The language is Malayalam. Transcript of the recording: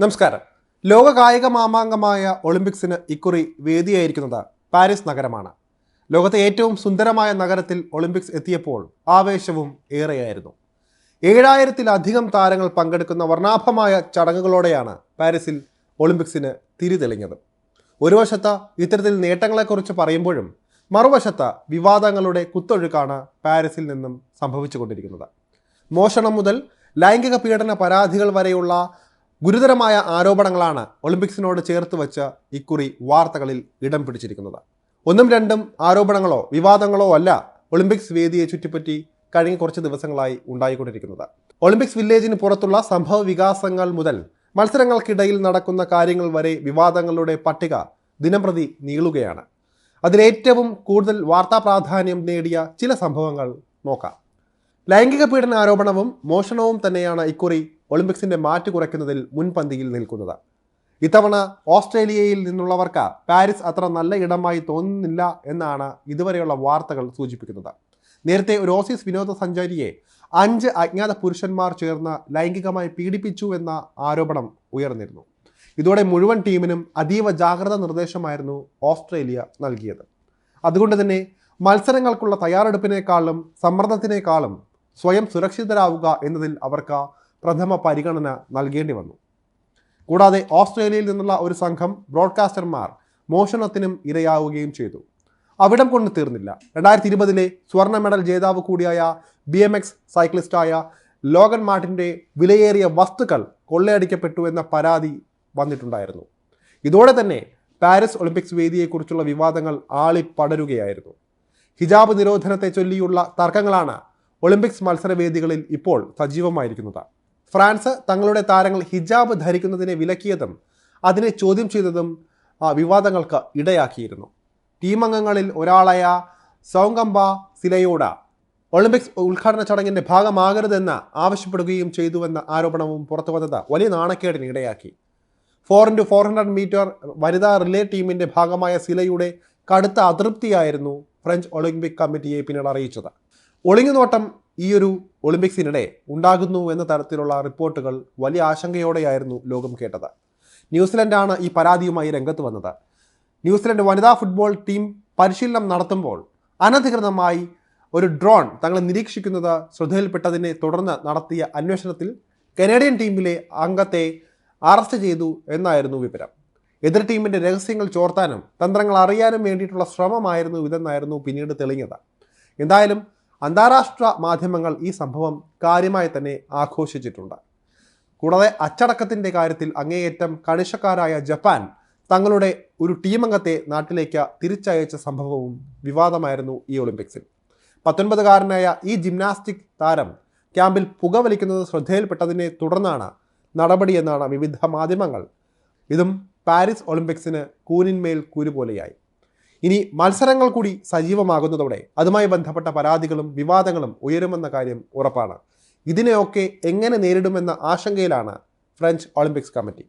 നമസ്കാരം. ലോക കായിക മാമാങ്കമായ ഒളിമ്പിക്സിന് ഇക്കുറി വേദിയായിരിക്കുന്നത് പാരീസ് നഗരമാണ്. ലോകത്തെ ഏറ്റവും സുന്ദരമായ നഗരത്തിൽ ഒളിമ്പിക്സ് എത്തിയപ്പോൾ ആവേശവും ഏറെയായിരുന്നു. ഏഴായിരത്തിലധികം താരങ്ങൾ പങ്കെടുക്കുന്ന വർണാഭമായ ചടങ്ങുകളോടെയാണ് പാരീസിൽ ഒളിമ്പിക്സിന് തിരിതെളിഞ്ഞത്. ഒരു വശത്ത് ഇത്തരത്തിൽ നേട്ടങ്ങളെക്കുറിച്ച് പറയുമ്പോഴും മറുവശത്ത് വിവാദങ്ങളുടെ കുത്തൊഴുക്കാണ് പാരീസിൽ നിന്നും സംഭവിച്ചുകൊണ്ടിരിക്കുന്നത്. മോഷണം മുതൽ ലൈംഗിക പീഡന പരാതികൾ വരെയുള്ള ഗുരുതരമായ ആരോപണങ്ങളാണ് ഒളിമ്പിക്സിനോട് ചേർത്ത് വെച്ച ഇക്കുറി വാർത്തകളിൽ ഇടം പിടിച്ചിരിക്കുന്നത്. ഒന്നും രണ്ടും ആരോപണങ്ങളോ വിവാദങ്ങളോ അല്ല ഒളിമ്പിക്സ് വേദിയെ ചുറ്റിപ്പറ്റി കഴിഞ്ഞ കുറച്ച് ദിവസങ്ങളായി ഉണ്ടായിക്കൊണ്ടിരിക്കുന്നത്. ഒളിമ്പിക്സ് വില്ലേജിന് പുറത്തുള്ള സംഭവ വികാസങ്ങൾ മുതൽ മത്സരങ്ങൾക്കിടയിൽ നടക്കുന്ന കാര്യങ്ങൾ വരെ വിവാദങ്ങളുടെ പട്ടിക ദിനംപ്രതി നീളുകയാണ്. അതിലേറ്റവും കൂടുതൽ വാർത്താ പ്രാധാന്യം നേടിയ ചില സംഭവങ്ങൾ നോക്കാം. ലൈംഗിക പീഡന ആരോപണവും മോഷണവും തന്നെയാണ് ഇക്കുറി ഒളിമ്പിക്സിന്റെ മാറ്റ് കുറയ്ക്കുന്നതിൽ മുൻപന്തിയിൽ നിൽക്കുന്നത്. ഇത്തവണ ഓസ്ട്രേലിയയിൽ നിന്നുള്ളവർക്ക് പാരീസ് അത്ര നല്ല ഇടമായി തോന്നുന്നില്ല എന്നാണ് ഇതുവരെയുള്ള വാർത്തകൾ സൂചിപ്പിക്കുന്നത്. നേരത്തെ ഒരു ഓസീസ് വിനോദസഞ്ചാരിയെ അഞ്ച് അജ്ഞാത പുരുഷന്മാർ ചേർന്ന് ലൈംഗികമായി പീഡിപ്പിച്ചു എന്ന ആരോപണം ഉയർന്നിരുന്നു. ഇതോടെ മുഴുവൻ ടീമിനും അതീവ ജാഗ്രത നിർദ്ദേശമായിരുന്നു ഓസ്ട്രേലിയ നൽകിയത്. അതുകൊണ്ട് തന്നെ മത്സരങ്ങൾക്കുള്ള തയ്യാറെടുപ്പിനേക്കാളും സമ്മർദ്ദത്തിനേക്കാളും സ്വയം സുരക്ഷിതരാവുക എന്നതിൽ അവർക്ക് പ്രഥമ പരിഗണന നൽകേണ്ടി വന്നു. കൂടാതെ ഓസ്ട്രേലിയയിൽ നിന്നുള്ള ഒരു സംഘം ബ്രോഡ്കാസ്റ്റർമാർ മോഷണത്തിനും ഇരയാവുകയും ചെയ്തു. അവിടം കൊണ്ട് തീർന്നില്ല. രണ്ടായിരത്തി ഇരുപതിലെ സ്വർണ മെഡൽ ജേതാവ് കൂടിയായ ബി എം എക്സ് സൈക്ലിസ്റ്റായ ലോഗൻ മാർട്ടിന്റെ വിലയേറിയ വസ്തുക്കൾ കൊള്ളയടിക്കപ്പെട്ടു എന്ന പരാതി വന്നിട്ടുണ്ടായിരുന്നു. ഇതോടെ തന്നെ പാരീസ് ഒളിമ്പിക്സ് വേദിയെക്കുറിച്ചുള്ള വിവാദങ്ങൾ ആളിപ്പടരുകയായിരുന്നു. ഹിജാബ് നിരോധനത്തെ ചൊല്ലിയുള്ള തർക്കങ്ങളാണ് ഒളിമ്പിക്സ് മത്സരവേദികളിൽ ഇപ്പോൾ സജീവമായിരിക്കുന്നത്. ഫ്രാൻസ് തങ്ങളുടെ താരങ്ങൾ ഹിജാബ് ധരിക്കുന്നതിനെ വിലക്കിയതും അതിനെ ചോദ്യം ചെയ്തതും വിവാദങ്ങൾക്ക് ഇടയാക്കിയിരുന്നു. ടീം അംഗങ്ങളിൽ ഒരാളായ സൗങ്കമ്പ സിലയോട ഒളിമ്പിക്സ് ഉദ്ഘാടന ചടങ്ങിന്റെ ഭാഗമാകരുതെന്ന് ആവശ്യപ്പെടുകയും ചെയ്തുവെന്ന ആരോപണവും പുറത്തു വന്നത് വലിയ നാണക്കേടിന് ഇടയാക്കി. Four into four hundred metre വനിതാ റിലേ ടീമിന്റെ ഭാഗമായ സിലയുടെ കടുത്ത അതൃപ്തിയായിരുന്നു ഫ്രഞ്ച് ഒളിമ്പിക് കമ്മിറ്റിയെ പിന്നീട് അറിയിച്ചത്. ഒളിഞ്ഞുനോട്ടം ഈ ഒരു ഒളിമ്പിക്സിനിടെ ഉണ്ടാകുന്നു എന്ന തരത്തിലുള്ള റിപ്പോർട്ടുകൾ വലിയ ആശങ്കയോടെയായിരുന്നു ലോകം കേട്ടത്. ന്യൂസിലൻഡാണ് ഈ പരാതിയുമായി രംഗത്ത് വന്നത്. ന്യൂസിലൻഡ് വനിതാ ഫുട്ബോൾ ടീം പരിശീലനം നടത്തുമ്പോൾ അനധികൃതമായി ഒരു ഡ്രോൺ തങ്ങളെ നിരീക്ഷിക്കുന്നത് ശ്രദ്ധയിൽപ്പെട്ടതിനെ തുടർന്ന് നടത്തിയ അന്വേഷണത്തിൽ കനേഡിയൻ ടീമിലെ അംഗത്തെ അറസ്റ്റ് ചെയ്തു എന്നായിരുന്നു വിവരം. എതിർ ടീമിന്റെ രഹസ്യങ്ങൾ ചോർത്താനും തന്ത്രങ്ങൾ അറിയാനും വേണ്ടിയിട്ടുള്ള ശ്രമമായിരുന്നു ഇതെന്നായിരുന്നു പിന്നീട് തെളിഞ്ഞത്. എന്തായാലും അന്താരാഷ്ട്ര മാധ്യമങ്ങൾ ഈ സംഭവം കാര്യമായി തന്നെ ആഘോഷിച്ചിട്ടുണ്ട്. കൂടാതെ അച്ചടക്കത്തിന്റെ കാര്യത്തിൽ അങ്ങേയറ്റം കണിശക്കാരായ ജപ്പാൻ തങ്ങളുടെ ഒരു ടീമംഗത്തെ നാട്ടിലേക്ക് തിരിച്ചയച്ച സംഭവവും വിവാദമായിരുന്നു ഈ ഒളിമ്പിക്സിൽ. പത്തൊൻപതുകാരനായ ഈ ജിംനാസ്റ്റിക് താരം ക്യാമ്പിൽ പുകവലിക്കുന്നത് ശ്രദ്ധയിൽപ്പെട്ടതിനെ തുടർന്നാണ് നടപടിയെന്നാണ് വിവിധ മാധ്യമങ്ങൾ. ഇതും പാരീസ് ഒളിമ്പിക്സിന് കൂനിന്മേൽ കൂര് പോലെയായി. ഇനി മത്സരങ്ങൾ കൂടി സജീവമാകുന്നതോടെ അതുമായി ബന്ധപ്പെട്ട പരാതികളും വിവാദങ്ങളും ഉയരുമെന്ന കാര്യം ഉറപ്പാണ്. ഇതിനെയൊക്കെ എങ്ങനെ നേരിടുമെന്ന ആശങ്കയിലാണ് ഫ്രഞ്ച് ഒളിമ്പിക്സ് കമ്മിറ്റി.